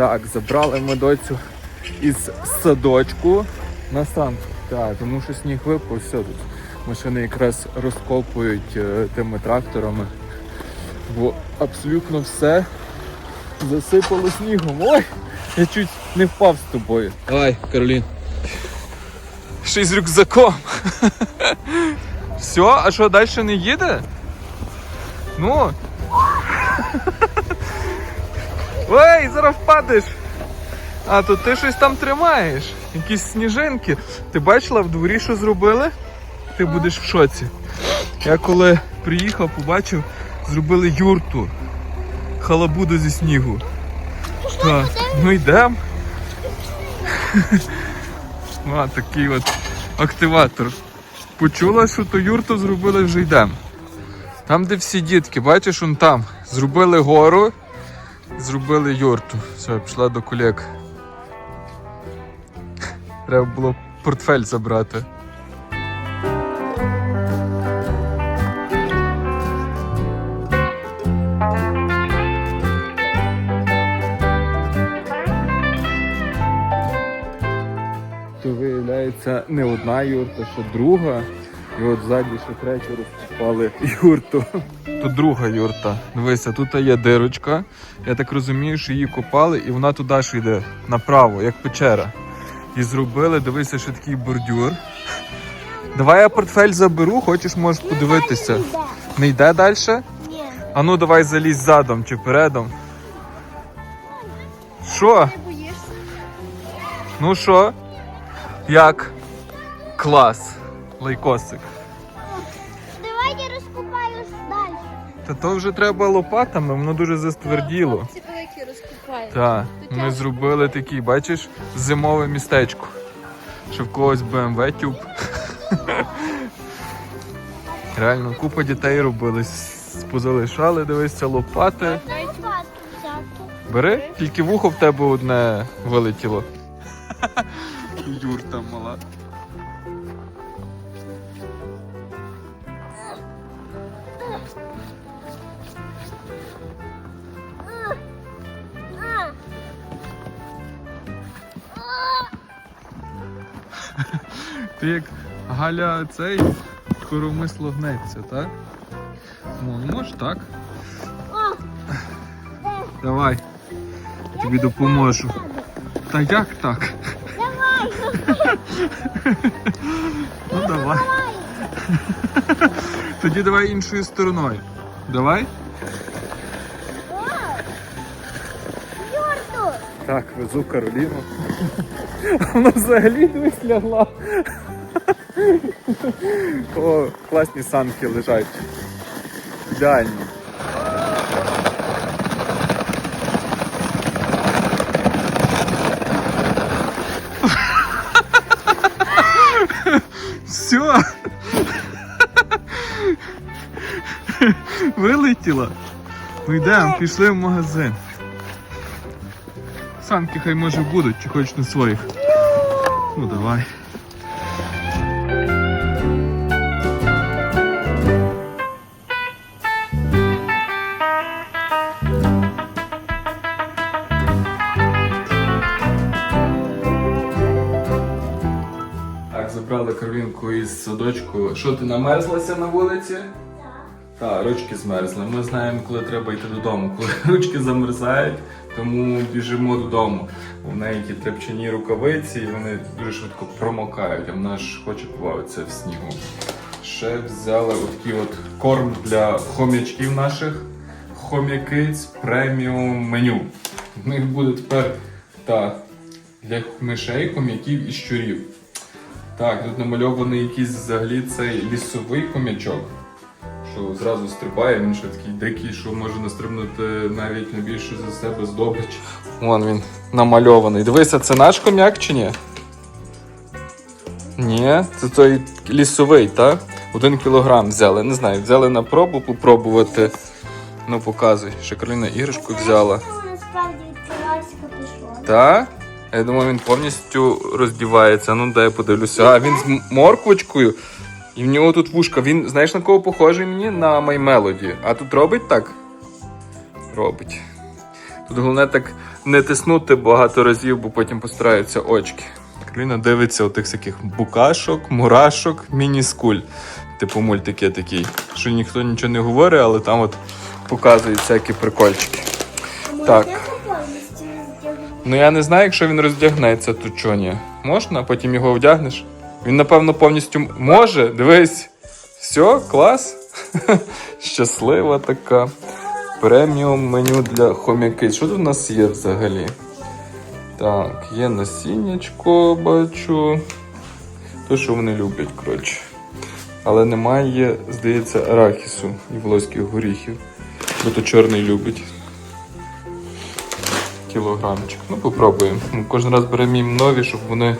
Так, забрали ми доцю із садочку на санку. Так, тому що сніг випав, все тут. Машини якраз розкопують е, тими тракторами. Бо абсолютно все засипало снігом. Ой! Я чуть не впав з тобою. Давай, Каролін. Ще й з рюкзаком. Все, а що, далі не їде? Ну. Ой, зараз впадеш. А, то ти щось там тримаєш. Якісь сніжинки. Ти бачила в дворі, що зробили? Ти будеш в шоці. Я коли приїхав, побачив, зробили юрту. Халабуду зі снігу. Так, ну йдемо. А, такий от активатор. Почула, що то юрту зробили, вже йдемо. Там, де всі дітки, бачиш, он там. Зробили гору, зробили юрту. Все, пішла до колег. Треба було портфель забрати. То виявляється не одна юрта, що друга. І от ззаді ще третю розкопали юрту. Тут друга юрта. Дивися, тут є дирочка. Я так розумію, що її копали, і вона туди ж йде направо, як печера. І зробили, дивися, ще такий бордюр. Давай я портфель заберу, хочеш, можеш подивитися. Не йде далі? Ні. А ну давай залізь задом чи передом. Що? Ну що? Як? Клас. Лайкосик. Та то вже треба лопатами, воно дуже застверділо. Великі. Так, ми зробили такий, бачиш, зимове містечко. Що в когось BMW тюб. Реально, купа дітей робили. Позалишали, дивися, лопати. Бери, тільки вухо в тебе одне вилетіло. Юрта мала. Ти як Галя цей коромисло гнеться, так? Ну, може так. Давай. Я тобі допоможу. Та як так? давай. Ну давай. Тоді давай іншою стороною. Давай? Так, везу Кароліну. Вона взагалі дивись лягла. О, класні санки лежать. Ідеальні. Все. Вилетіла. Ну йдемо, пішли в магазин. Санки хай може будуть, чи хочеш на своїх. Ну давай. Із садочку. Що ти намерзлася на вулиці? Так, ручки змерзли. Ми знаємо, коли треба йти додому. Коли ручки замерзають, тому біжимо додому. У неї ті трепчані рукавиці, і вони дуже швидко промокають, а вона ж хоче плаватися в снігу. Ще взяли отакий от корм для хом'ячків наших. Хом'якиць преміум меню. В них буде тепер та, для мишей, хом'яків і щурів. Так, тут намальований якийсь взагалі цей лісовий хом'ячок що зразу стрибає, він ще такий дикий, що може настрибнути навіть на більшу за себе здобич. Вон він намальований. Дивися, це наш ком'як чи ні? Ні, це той лісовий, так? Один кілограм взяли. Не знаю, взяли на пробу попробувати. Ну, показуй. Ще Кароліна іграшку взяла. Це насправді відкривається капюшон. Та? Я думаю, він повністю роздівається. Ну, дай я подивлюся. А він з морквочкою. І в нього тут вушка. Він, знаєш, на кого похожий мені? На My Melody. А тут робить так? Робить. Тут головне так не тиснути багато разів, бо потім постараються очки. Кароліна дивиться отих всяких букашок, мурашок, мініскуль. Типу мультики такий. Що ніхто нічого не говорить, але там от показують всякі прикольчики. Так. Ну я не знаю, якщо він роздягнеться, то чого ні. Можна, потім його вдягнеш. Він, напевно, повністю може. Дивись. Все, клас. Щаслива така. Преміум меню для хомяки. Що тут у нас є взагалі? Так, є насіннячко, бачу. То, що вони люблять, коротше. Але немає, здається, арахісу і волоських горіхів. Бо то чорний любить кілограмчик. Ну, попробуємо. Ми кожен раз беремо їм нові, щоб вони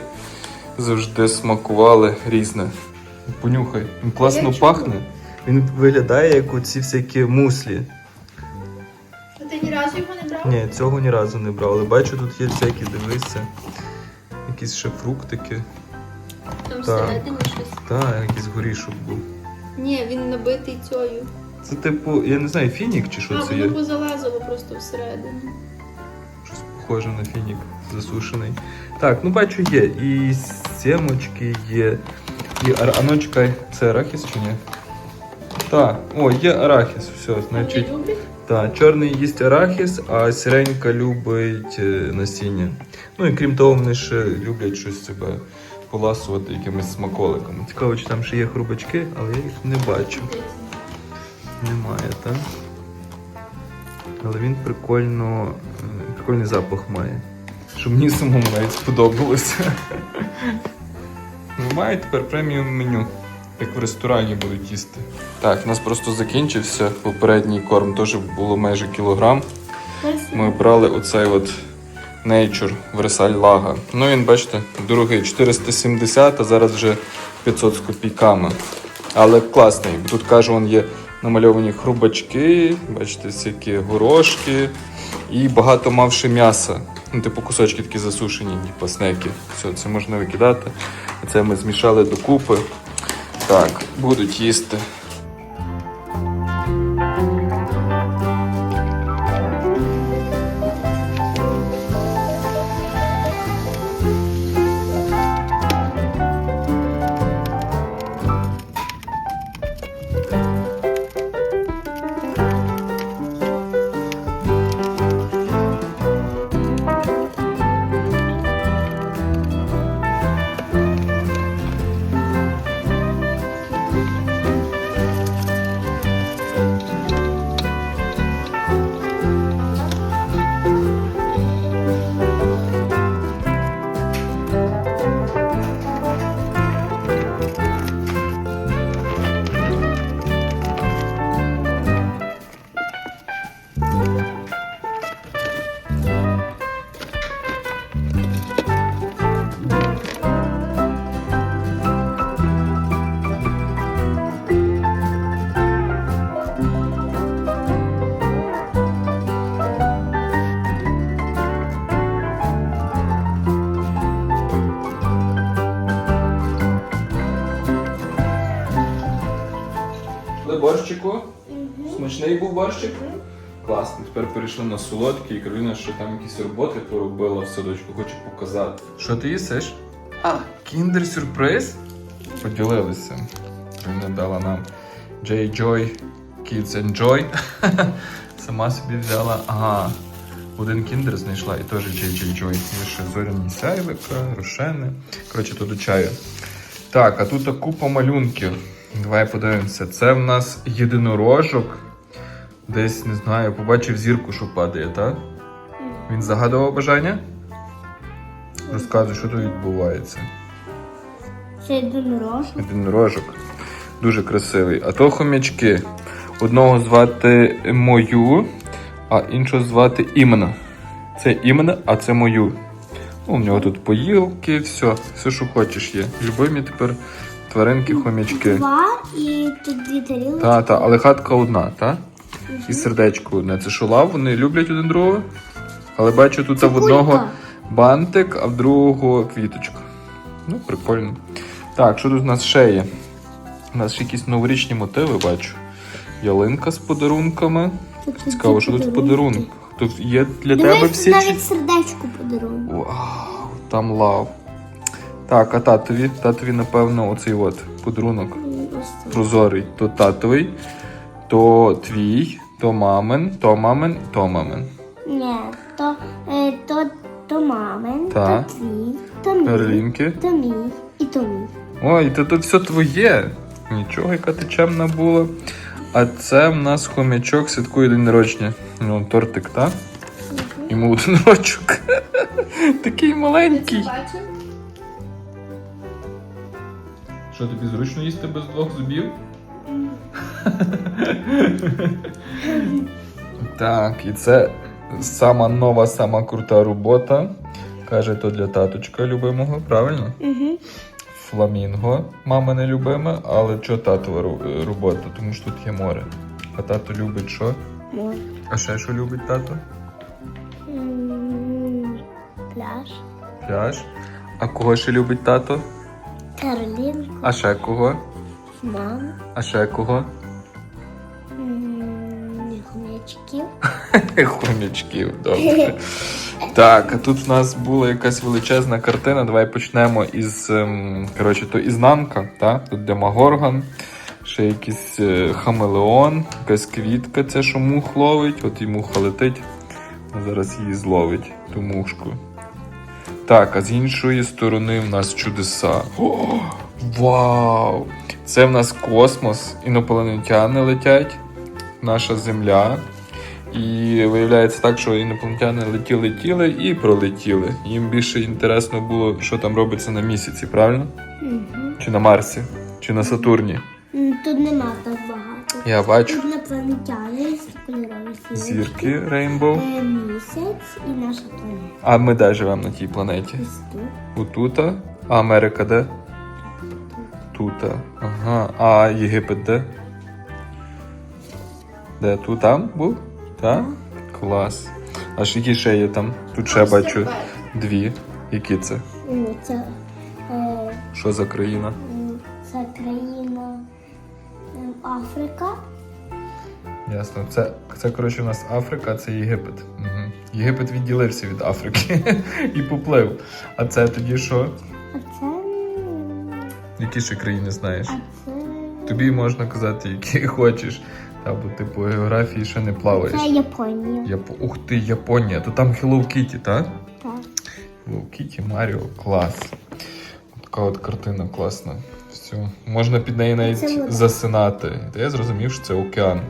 завжди смакували різне. Понюхай. Він класно Я пахне. Він виглядає як оці всякі муслі. А ти ні разу його не брав? Ні, цього ні разу не брав. Але бачу, тут є всякі, дивися. Якісь ще фруктики. Там Так. всередині щось. Та, якийсь горішок був. Ні, він набитий цією. Це типу, я не знаю, фінік чи що а, це воно є? позалазило просто всередину. Щось похоже на фінік засушений. Так, ну бачу, є. І сімочки є. І ар... А ну це арахіс чи ні? Так, о, є арахіс, все, значить. Так, чорний їсть арахіс, а сіренька любить е, насіння. Ну і крім того, вони ще люблять щось себе поласувати якимись смаколиками. Цікаво, чи там ще є хрубачки, але я їх не бачу. Немає, так? Але він прикольно, е, прикольний запах має. Що мені самому навіть сподобалося. Ну, Має тепер преміум меню, як в ресторані будуть їсти. Так, у нас просто закінчився. Попередній корм теж було майже кілограм. Ми брали оцей от Nature Versailles Laga. Ну він, бачите, дорогий 470, а зараз вже 500 з копійками. Але класний. Тут кажу, вон є намальовані хрубачки, бачите, всякі горошки і багато мавши м'яса. Ну, типу кусочки такі засушені, типу снеки. Все, це можна викидати. Це ми змішали докупи. Так, будуть їсти. Тепер перейшли на солодкий, і Кароліна ще там якісь роботи поробила в садочку, хочу показати. Що ти їсиш? А, кіндер сюрприз? Поділилися. Кароліна дала нам J Joy Kids Enjoy. Сама собі взяла. Ага. Один кіндер знайшла і теж J J Joy. Є ще зоряні сяйвика, рошени. Коротше, то до чаю. Так, а тут купа малюнків. Давай подивимося. Це в нас єдинорожок. Десь, не знаю, побачив зірку, що падає, так? Він загадував бажання? Розказуй, що тут відбувається. Це єдинорожок. Єдинорожок. Дуже красивий. А то хомячки. Одного звати мою, а іншого звати імена. Це імена, а це мою. Ну, у нього тут поїлки, все, все, що хочеш є. Любимі тепер тваринки, хомячки. Два і тут дві тарілки. Та, та, але хатка одна, та? І сердечко одне. Це що лав, вони люблять один другого. Але бачу, тут в одного бантик, а в другого квіточка. Ну, прикольно. Так, що тут у нас ще є? У нас ще якісь новорічні мотиви, бачу. Ялинка з подарунками. Тут Цікаво, що тут в подарунках. Тут є для тебе Дивись, всі. навіть сердечко подарунок. Вау, там лав. Так, а татові? Татові, напевно, оцей от подарунок прозорий. То татовий, то твій, то мамин, то мамин, то мамин. Ні, то, е, то, то мамин, Так. то твій, то мій, Карлінки. то мій і то мій. Ой, то тут все твоє. Нічого, яка ти чемна була. А це в нас хомячок святкує день народження. Ну, тортик, так? Йому один рочок. Такий маленький. Що тобі зручно їсти без двох зубів? Так, і це сама нова, сама крута робота. Каже, то для таточка любимого, правильно? Угу. Фламінго, мама не любиме, але що татова робота? Тому що тут є море. А тато любить що? А ще що любить тато? Пляж. Пляж. А кого ще любить тато? Карлінку. А ще кого? Мам. А ще кого? Хомячків. Хомячків, добре. Так, а тут в нас була якась величезна картина. Давай почнемо із ем, коротше, то ізнанка, так? Тут Демагоргон, ще якийсь е, хамелеон, якась квітка, це що мух ловить, от і муха летить. а Зараз її зловить, ту мушку. Так, а з іншої сторони в нас чудеса. О, вау! Це в нас космос, інопланетяни летять, наша земля. І виявляється так, що інопланетяни летіли-летіли і пролетіли. Їм більше інтересно було, що там робиться на місяці, правильно? Угу. Чи на Марсі, чи на Сатурні. Тут нема так багато. Я бачу Тут інопланетяни кольорові зірки Рейнбоу. Е, Місяць і наша планета. А ми де живемо на тій планеті? Тут. Отута. А Америка де? Тута. Ага. А Єгипет де? Де? Тут там був? Так? Клас. А ж які ще є там? Тут ще бачу дві. Які це? Ну, Це, е, Що за країна? це країна е, Африка. Ясно. Це, це коротше, у нас Африка, а це Єгипет. Угу. Єгипет відділився від Африки і поплив. А це тоді що? А це. м, Які ще країни знаєш? А це. Тобі можна казати, які хочеш. Та, бо ти по географії ще не плаваєш. Це Японія. Яп... Ух ти, Японія. То там Hello Kitty, так? Так. Hello Kitty, Маріо, клас. Така от картина класна. Все. Можна під неї навіть Це засинати. Та я зрозумів, що це океан.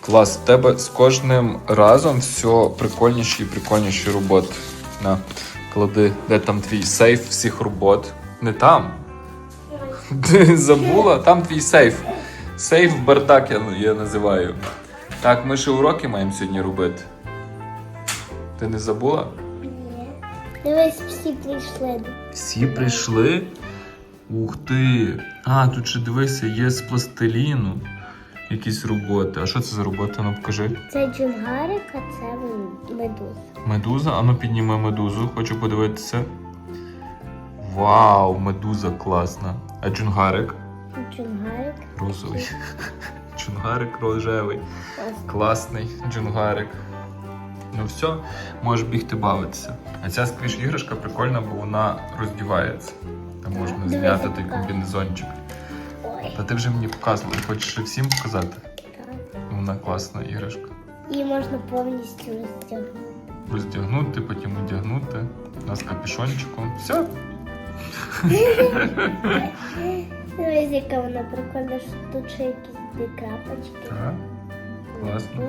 Клас, в тебе з кожним разом все прикольніші і прикольніші роботи. На, клади, де там твій сейф всіх робот. Не там. Ти забула? Там твій сейф. Сейф бардак я, я називаю. Так, ми ще уроки маємо сьогодні робити. Ти не забула? Ні. Дивись, всі прийшли. Всі прийшли. Ух ти! А, тут ще дивися, є з пластиліну якісь роботи. А що це за робота? Ну покажи. Це джунгарик, а це медуза. Медуза, ану підніми медузу, хочу подивитися. Вау, медуза класна. А джунгарик? Джунгарик. Розовий. Джунгарик рожевий. Класний джунгарик. Ну все, можеш бігти бавитися. А ця сквіш іграшка прикольна, бо вона роздівається. Там можна Дивися, зняти той комбінезончик. Ой. Та ти вже мені показувала, хочеш всім показати? Так. Вона класна іграшка. І можна повністю роздягнути. Роздягнути, потім одягнути. У нас капюшончиком. Все. Дивись, яка вона прикольна, що тут ще якісь дві крапочки. Так. Класно.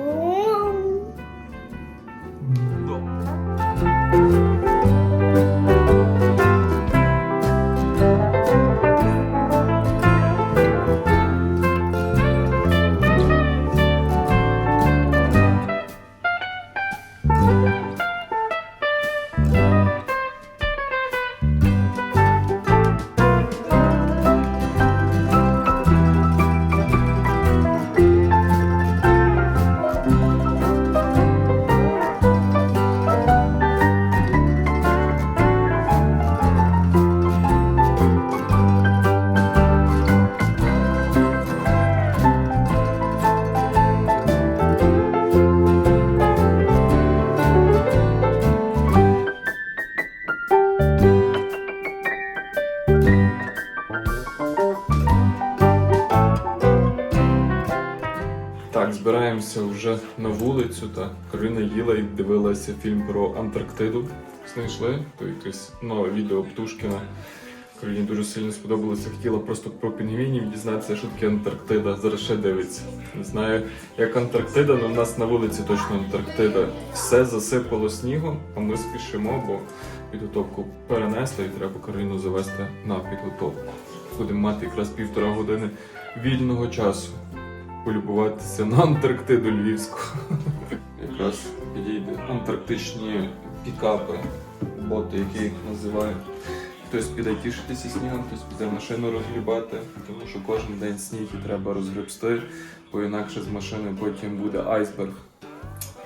Бум. Піднімаємося вже на вулицю. Та Кароліна їла і дивилася фільм про Антарктиду. Знайшли то якесь нове відео Птушкіна. Кароліні дуже сильно сподобалося. Хотіла просто про пінгвінів дізнатися, що таке Антарктида. Зараз ще дивиться. Не знаю, як Антарктида, але в нас на вулиці точно Антарктида. Все засипало снігом, а ми спішимо, бо підготовку перенесли і треба Кароліну завести на підготовку. Будемо мати якраз півтора години вільного часу полюбуватися на Антарктиду Львівську. Якраз підійде антарктичні пікапи, боти, які їх називають. Хтось піде тішитися снігом, хтось піде машину розгрібати, тому що кожен день сніг і треба розгребсти, бо інакше з машини потім буде айсберг.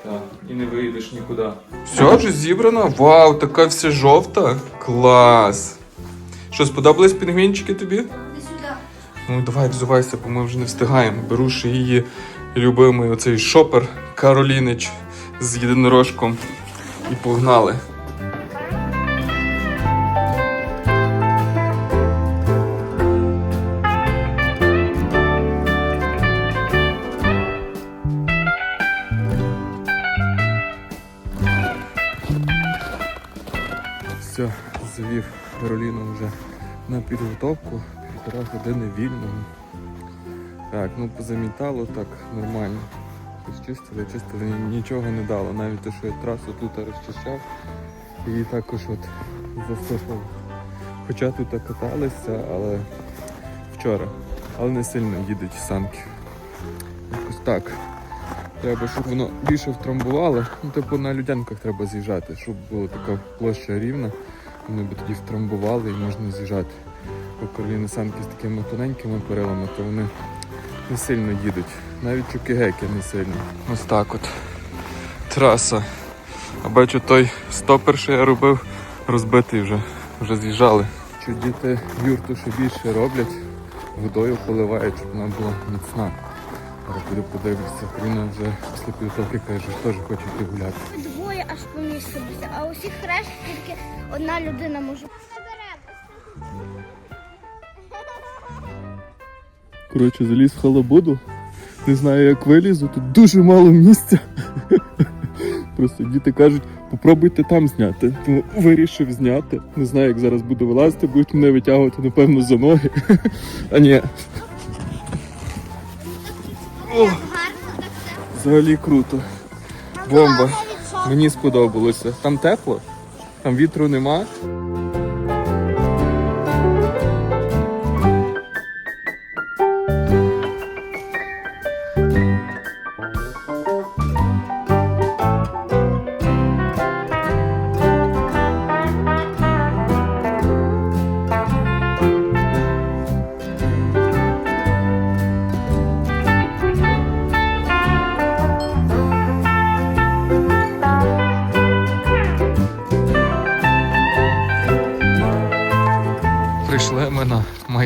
Так, і не виїдеш нікуди. Все вже зібрано? Вау, така вся жовта. Клас. Що, сподобались пінгвінчики тобі? Ну давай взувайся, бо ми вже не встигаємо. Беру ще її любимий оцей шопер Каролінич з єдинорожком. І погнали. Підготовку. Півтора години вільного. Так, ну позамітало так нормально. Чистили, ні- нічого не дало. Навіть те, що я трасу тут розчищав, її також от засипав. Хоча тут каталися, але вчора. Але не сильно їдуть санки. Якось так. Треба, щоб воно більше втрамбувало. Ну, типу на людянках треба з'їжджати, щоб була така площа рівна. Вони би тоді втрамбували і можна з'їжджати. Бо Кароліни санки з такими тоненькими перилами, то вони не сильно їдуть. Навіть чукигеки не сильно. Ось так от. Траса. А бачу той стопер, що я робив, розбитий вже. Вже з'їжджали. Що діти юрту ще більше роблять, водою поливають, щоб вона була міцна. Зараз буду подивитися. Кароліна вже після підготовки каже, що теж хоче йти гуляти. Двоє аж помістилися, а усіх решт тільки одна людина може. Коротше, заліз в халабуду. Не знаю, як вилізу, тут дуже мало місця. Просто діти кажуть, попробуйте там зняти. Тому вирішив зняти. Не знаю, як зараз буду вилазити, будуть мене витягувати, напевно, за ноги. А ні. Взагалі круто. Бомба. Мені сподобалося. Там тепло, там вітру нема.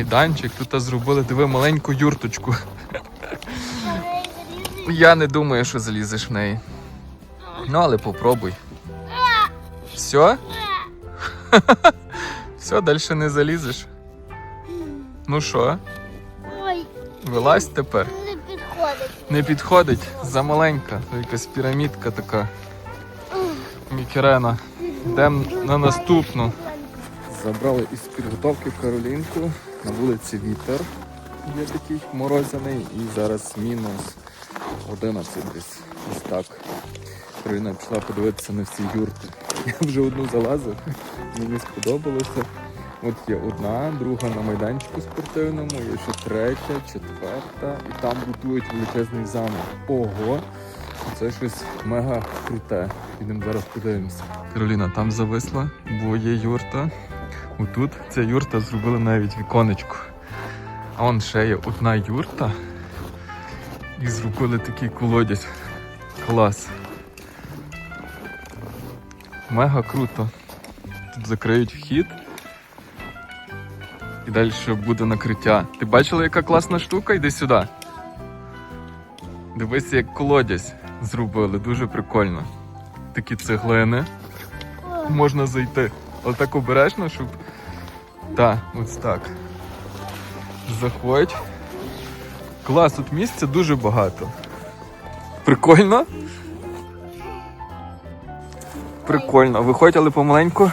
Майданчик, тут зробили диви маленьку юрточку. Я не думаю, що залізеш в неї. Ну, але попробуй. Все? Все, далі не залізеш. Ну що, вилазь тепер? не підходить. Не підходить, замаленька. Якась пірамідка така. Мікерена. Йдемо на наступну. Забрали із підготовки Каролінку. На вулиці вітер є такий морозяний і зараз мінус 11 десь. Ось так. Кароліна пішла подивитися на всі юрти. Я вже одну залазив, мені сподобалося. От є одна, друга на майданчику спортивному, є ще третя, четверта, і там будують величезний замок. Ого! Це щось мега круте. Підемо зараз подивимося. Кароліна там зависла, бо є юрта. Отут ця юрта зробила навіть віконечко. А он ще є одна юрта. І зробили такий колодязь. Клас. Мега круто. Тут закриють вхід. І далі буде накриття. Ти бачила, яка класна штука? Йди сюди. Дивись, як колодязь зробили, дуже прикольно. Такі цеглини. Можна зайти. Але так обережно, щоб. Так, ось так. Заходь. Клас, тут місця дуже багато. Прикольно? Прикольно. Виходь, але помаленьку.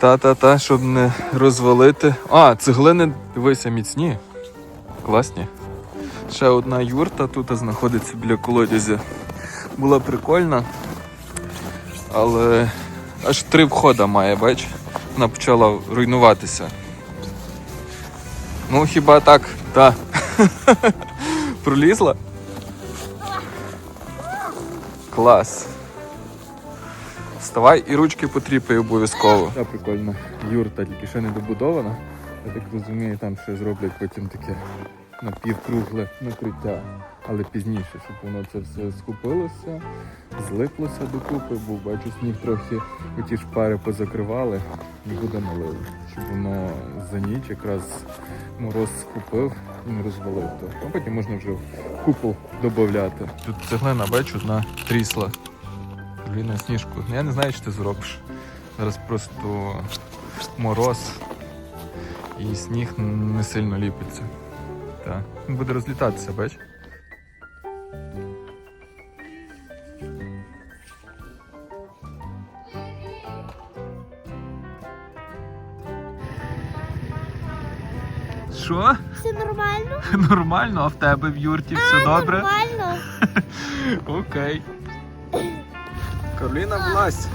Та-та-та, щоб не розвалити. А, цеглини, дивися, міцні. Класні. Ще одна юрта тут знаходиться біля колодязя. Була прикольна. Але аж три входа має, бач? Вона почала руйнуватися. Ну, хіба так, та. Пролізла? Клас. Вставай і ручки потріпай обов'язково. Та прикольно. Юрта тільки ще не добудована. Я так розумію, там ще зроблять потім таке напівкругле накриття. Але пізніше, щоб воно це все скупилося, злиплося докупи, бо бачу, сніг трохи оті шпари позакривали і буде налили. Щоб воно за ніч якраз мороз скупив і не розвалив то. А потім можна вже в купол додати. Тут цеглина, бачу, одна трісла. Ліна сніжку. Ну, Я не знаю, що ти зробиш. Зараз просто мороз і сніг не сильно ліпиться. Так. Він буде розлітатися, бач? Що? Все нормально? Нормально, а в тебе в юрті все добре? Нормально. Окей. Кароліна, влазь.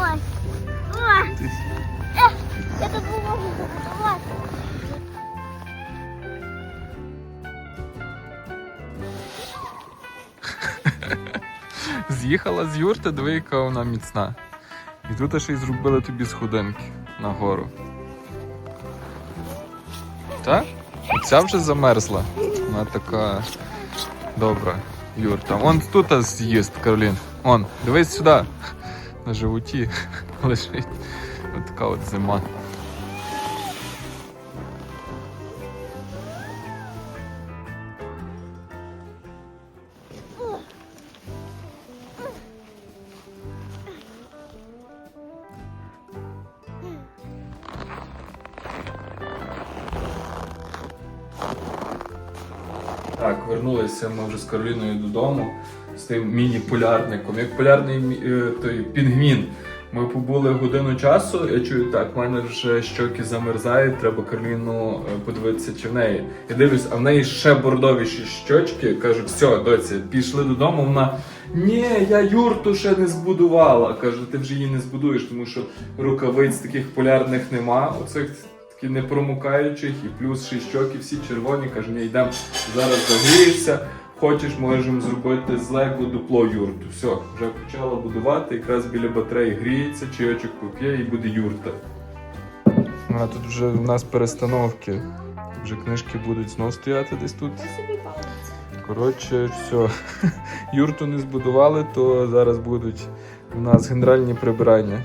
Ой. Ой. Ти- Я тут не можу З'їхала з юрти, диви, яка вона міцна. І тут ще й зробили тобі сходинки нагору. Так? Ця вже замерзла. Вона така добра юрта. Вон тут з'їзд, Каролін. Вон, дивись сюди. На животі лежить. Ось така от зима. З Кароліною додому з тим міні-полярником. Як полярний е, той пінгвін. Ми побули годину часу. Я чую, так, в мене вже щоки замерзають, треба Кароліну е, подивитися, чи в неї. Я дивлюсь, а в неї ще бордовіші щочки. Кажу, все, доці, пішли додому. Вона ні, я юрту ще не збудувала. Кажу, ти вже її не збудуєш, тому що рукавиць таких полярних нема. Оцих такі непромокаючих, і плюс ще щоки всі червоні. Кажу, ні, йдемо зараз загрієшся. Хочеш, можемо зробити з Лего дупло юрту. Все, вже почала будувати, якраз біля батареї гріється, чайочок поп'є і буде юрта. А тут вже у нас перестановки. Вже книжки будуть знов стояти десь тут. Я собі палець. Коротше, все. Юрту не збудували, то зараз будуть у нас генеральні прибирання.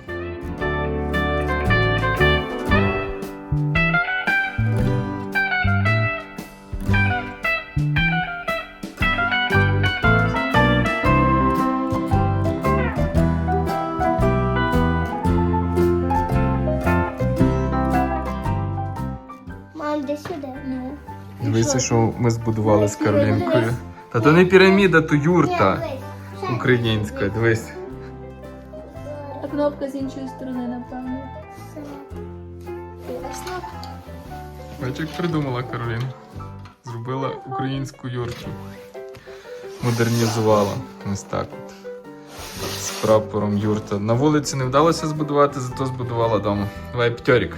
Дивіться, що ми збудували з Каролінкою. Та то не піраміда, то юрта українська. Дивись. А кнопка з іншої сторони, напевно. Бачиш, як придумала Каролін. Зробила українську юрту. Модернізувала. Ось так от. З прапором юрта. На вулиці не вдалося збудувати, зато збудувала вдома. Давай п'ятьорік.